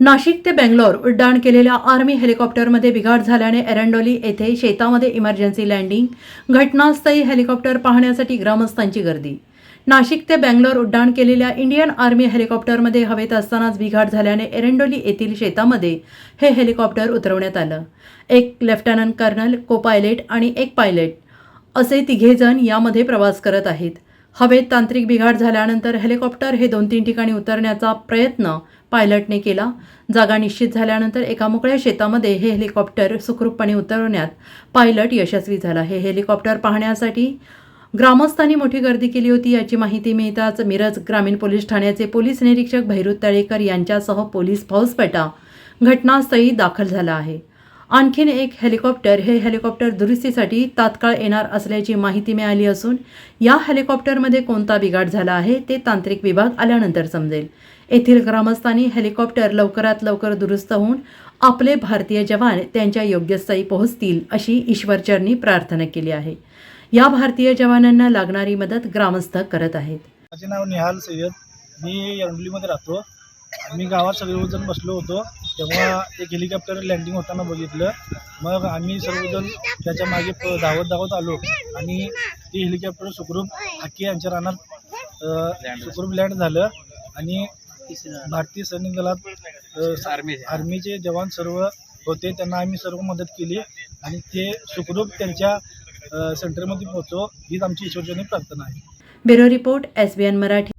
नाशिक ते बेंगलोर उड्डाण केलेल्या आर्मी हेलिकॉप्टरमध्ये बिघाड झाल्याने एरंडोली येथे शेतामध्ये इमर्जन्सी लँडिंग घटनास्थळी हेलिकॉप्टर पाहण्यासाठी ग्रामस्थांची गर्दी. नाशिक ते बेंगलोर उड्डाण केलेल्या इंडियन आर्मी हेलिकॉप्टरमध्ये हवेत असतानाच बिघाड झाल्याने एरंडोली येथील शेतामध्ये हे हेलिकॉप्टर उतरवण्यात आलं. एक लेफ्टनंट कर्नल को पायलट आणि एक पायलट असे तिघेजण यामध्ये प्रवास करत आहेत. हवेत तांत्रिक बिघाड झाल्यानंतर हेलिकॉप्टर हे दोन तीन ठिकाणी उतरण्याचा प्रयत्न पायलटने केला. जागा निश्चित झाल्यानंतर एका मोकळ्या शेतामध्ये हे हेलिकॉप्टर सुखरूपपणे उतरवण्यात पायलट यशस्वी झाला. हे हेलिकॉप्टर पाहण्यासाठी ग्रामस्थांनी मोठी गर्दी केली होती. याची माहिती मिळताच मिरज ग्रामीण पोलीस ठाण्याचे पोलीस निरीक्षक भैरू तळेकर यांच्यासह पोलीस फौजपेटा घटनास्थळी दाखल झाला आहे. आणखीन एक हेलिकॉप्टर हे हेलिकॉप्टर दुरुस्तीसाठी तात्काळ येणार असल्याची माहिती मिळाली असून या हेलिकॉप्टरमध्ये कोणता बिघाड झाला आहे ते तांत्रिक विभाग आल्यानंतर समजेल. येथील ग्रामस्थांनी हेलिकॉप्टर लवकरात लवकर दुरुस्त होऊन आपले भारतीय जवान त्यांच्या योग्यस्थायी पोहोचतील अशी ईश्वरचरणी प्रार्थना केली आहे. या भारतीय जवानांना लागणारी मदत ग्रामस्थ करत आहेत. माझे नाव निहाल सय्यद. मी एरंडलीमध्ये राहतो. मी गावात सर्वजण बसलो होतो तेव्हा एक हेलिकॉप्टर लँडिंग होताना बघितलं. मग आम्ही सर्वजण त्याच्यामागे प- धावत धावत आलो. आणि ते हेलिकॉप्टर सुखरूप हाकी यांच्या रानात सुखरूप लँड झालं. आणि भारतीय सैनिक दलात आर्मीचे जवान सर्व होते त्यांना आम्ही सर्व मदत केली. आणि ते सुखरूप त्यांच्या अ, सेंटरमध्ये पोहोचो हीच आमची ईश्वरचरणी प्रार्थना आहे. Bureau report S Marathi.